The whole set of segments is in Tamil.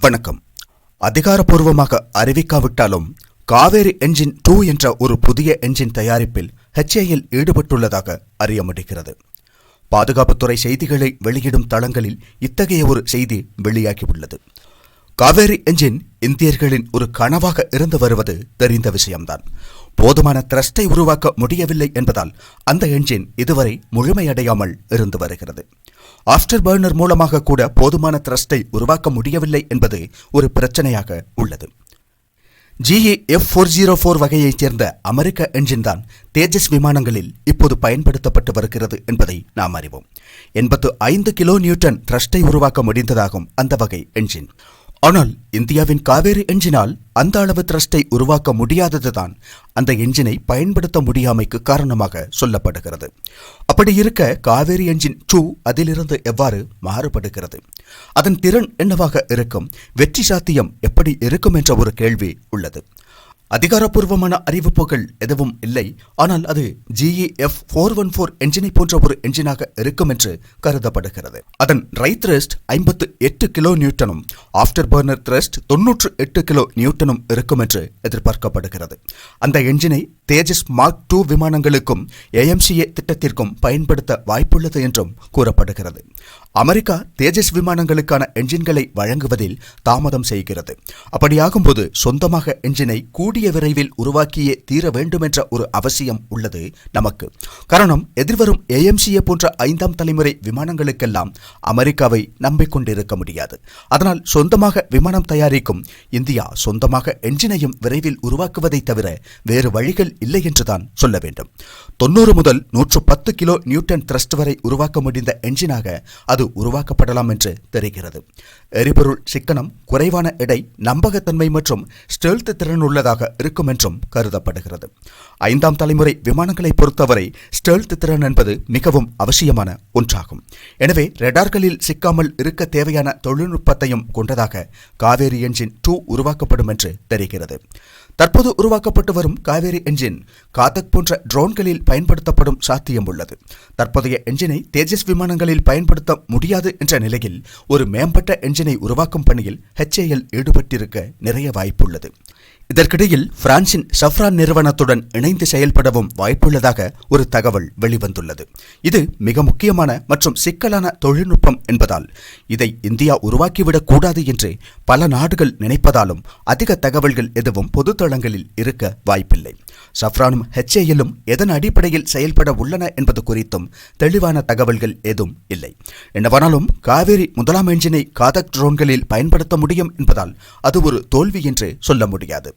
வணக்கம். அதிகாரப்பூர்வமாக அறிவிக்காவிட்டாலும் காவேரி என்ஜின் டூ என்ற ஒரு புதிய என்ஜின் தயாரிப்பில் HAL ஈடுபட்டுள்ளதாக அறிய முடிகிறது. பாதுகாப்புத்துறை செய்திகளை வெளியிடும் தளங்களில் இத்தகைய ஒரு செய்தி வெளியாகியுள்ளது. காவேரி என்ஜின் இந்தியர்களின் ஒரு கனவாக இருந்து வருவது தெரிந்த விஷயம்தான். போதுமான த்ரஸ்டை உருவாக்க முடியவில்லை என்பதால் அந்த என்ஜின் இதுவரை முழுமையடையாமல் இருந்து வருகிறது. ஆஃப்டர் பர்னர் மூலமாக கூட போதுமான த்ரஸ்டை உருவாக்க முடியவில்லை என்பது ஒரு பிரச்சனையாக உள்ளது. GE F four zero four வகையைச் சேர்ந்த அமெரிக்க என்ஜின் தான் தேஜஸ் விமானங்களில் இப்போது பயன்படுத்தப்பட்டு வருகிறது என்பதை நாம் அறிவோம். எண்பத்து ஐந்து கிலோ நியூட்டன் த்ரஸ்டை உருவாக்க முடிந்ததாகும் அந்த வகை என்ஜின். ஆனால் இந்தியாவின் காவேரி என்ஜினால் அந்த அளவு த்ரஸ்டை உருவாக்க முடியாததுதான் அந்த என்ஜினை பயன்படுத்த முடியாமைக்கு காரணமாக சொல்லப்படுகிறது. அப்படி இருக்க காவேரி என்ஜின் டூ அதிலிருந்து எவ்வாறு மாறுபடுகிறது? அதன் திறன் என்னவாக இருக்கும்? வெற்றி சாத்தியம் எப்படி இருக்கும் என்ற ஒரு கேள்வி உள்ளது. அதிகாரப்பூர்வமான அறிவிப்புகள் எதுவும் இல்லை. ஆனால் அது G E F four one four என்ஜினை போன்ற ஒரு என்ஜினாக இருக்கும் என்று கருதப்படுகிறது. அதன் ரைட் த்ரஸ்ட் ஐம்பத்து எட்டு கிலோ நியூட்டனும் ஆஃப்டர் பர்னர் த்ரஸ்ட் தொன்னூற்று எட்டு கிலோ நியூட்டனும் இருக்கும் என்று எதிர்பார்க்கப்படுகிறது. அந்த என்ஜினை தேஜஸ் மார்க் டூ விமானங்களுக்கும் ஏஎம்சிஏ திட்டத்திற்கும் பயன்படுத்த வாய்ப்புள்ளது என்றும் கூறப்படுகிறது. அமெரிக்கா தேஜஸ் விமானங்களுக்கான என்ஜின்களை வழங்குவதில் தாமதம் செய்கிறது. அப்படியாகும்போது சொந்தமாக என்ஜினை கூடி கூடிய விரைவில் உருவாக்கியே தீர வேண்டுமென்ற ஒரு அவசியம் உள்ளது நமக்கு. காரணம் எதிர்வரும் ஏஎம்சிஏ போன்ற ஐந்தாம் தலைமுறை விமானங்களுக்கெல்லாம் அமெரிக்காவை நம்பிக்கொண்டிருக்க முடியாது. அதனால் சொந்தமாக விமானம் தயாரிக்கும் இந்தியா சொந்தமாக என்ஜினையும் விரைவில் உருவாக்குவதை தவிர வேறு வழிகள் இல்லை என்றுதான் சொல்ல வேண்டும். தொன்னூறு முதல் நூற்று பத்து கிலோ நியூட்டன் த்ரஸ்ட் வரை உருவாக்க முடிந்த என்ஜினாக அது உருவாக்கப்படலாம் என்று தெரிகிறது. எரிபொருள் சிக்கனம் குறைவான எடை நம்பகத்தன்மை மற்றும் ஸ்டெல்த் திறன் உள்ளதாக இருக்கும் என்றும் கருதப்படுகிறது. ஐந்தாம் தலைமுறை விமானங்களை பொறுத்தவரை ஸ்டெல்த் திறன் என்பது மிகவும் அவசியமான ஒன்றாகும். எனவே ரெடார்களில் சிக்காமல் இருக்க தேவையான தொழில்நுட்பத்தையும் கொண்டதாக காவேரி என்ஜின் டூ உருவாக்கப்படும் என்று தெரிகிறது. தற்போது உருவாக்கப்பட்டு வரும் காவேரி என்ஜின் காதக் போன்ற ட்ரோன்களில் பயன்படுத்தப்படும் சாத்தியம் உள்ளது. தற்போதைய என்ஜினை தேஜஸ் விமானங்களில் பயன்படுத்த முடியாது என்ற நிலையில் ஒரு மேம்பட்ட என்ஜினை உருவாக்கும் பணியில் ஹெச்ஏஎல் ஈடுபட்டிருக்க நிறைய வாய்ப்புள்ளது. இதற்கிடையில் பிரான்சின் சஃப்ரான் நிறுவனத்துடன் இணைந்து செயல்படவும் வாய்ப்புள்ளதாக ஒரு தகவல் வெளிவந்துள்ளது. இது மிக முக்கியமான மற்றும் சிக்கலான தொழில்நுட்பம் என்பதால் இதை இந்தியா உருவாக்கிவிடக் கூடாது என்று பல நாடுகள் நினைப்பதாலும் அதிக தகவல்கள் எதுவும் பொதுத்தளங்களில் இருக்க வாய்ப்பில்லை. சஃப்ரானும் ஹெச்ஏஎல்லும் எதன் அடிப்படையில் செயல்பட உள்ளன என்பது குறித்தும் தெளிவான தகவல்கள் எதுவும் இல்லை. என்னவானாலும் காவேரி முதலாம் என்ஜினை காதக் ட்ரோன்களில் பயன்படுத்த முடியும் என்பதால் அது ஒரு தோல்வி என்று சொல்ல முடியாது.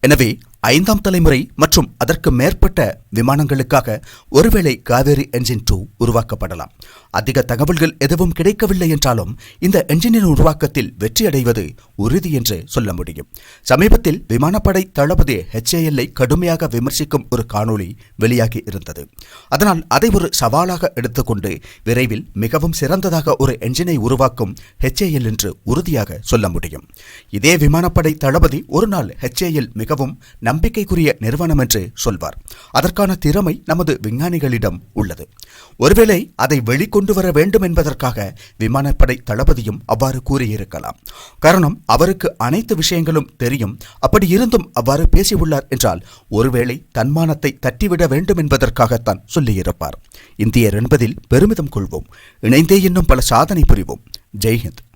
எனவே ஐந்தாம் தலைமுறை மற்றும் அதற்கு மேற்பட்ட விமானங்களுக்காக ஒருவேளை காவேரி என்ஜின் டூ உருவாக்கப்படலாம். அதிக தகவல்கள் எதுவும் கிடைக்கவில்லை என்றாலும் இந்த என்ஜினின் உருவாக்கத்தில் வெற்றியடைவது உறுதி என்று சொல்ல முடியும். சமீபத்தில் விமானப்படை தளபதி ஹெச்ஏஎல்ஐ கடுமையாக விமர்சிக்கும் ஒரு காணொளி வெளியாகி இருந்தது. அதனால் அதை ஒரு சவாலாக எடுத்துக்கொண்டு விரைவில் மிகவும் சிறந்ததாக ஒரு என்ஜினை உருவாக்கும் ஹெச்ஏஎல் என்று உறுதியாக சொல்ல முடியும். இதே விமானப்படை தளபதி ஒரு நாள் ஹெச்ஏஎல் மிக மிகவும் நம்பிக்கைக்குரிய நிறுவனம் என்று சொல்வார். அதற்கான திறமை நமது விஞ்ஞானிகளிடம் உள்ளது. ஒருவேளை அதை வெளிக்கொண்டு வர வேண்டும் என்பதற்காக விமானப்படை தளபதியும் அவ்வாறு கூறியிருக்கலாம். காரணம் அவருக்கு அனைத்து விஷயங்களும் தெரியும். அப்படி இருந்தும் அவ்வாறு பேசியுள்ளார் என்றால் ஒருவேளை தன்மானத்தை தட்டிவிட வேண்டும் என்பதற்காகத்தான் சொல்லியிருப்பார். இந்தியர் என்பதில் பெருமிதம் கொள்வோம். இணைந்தே இன்னும் பல சாதனை புரிவோம். ஜெய்ஹிந்த்.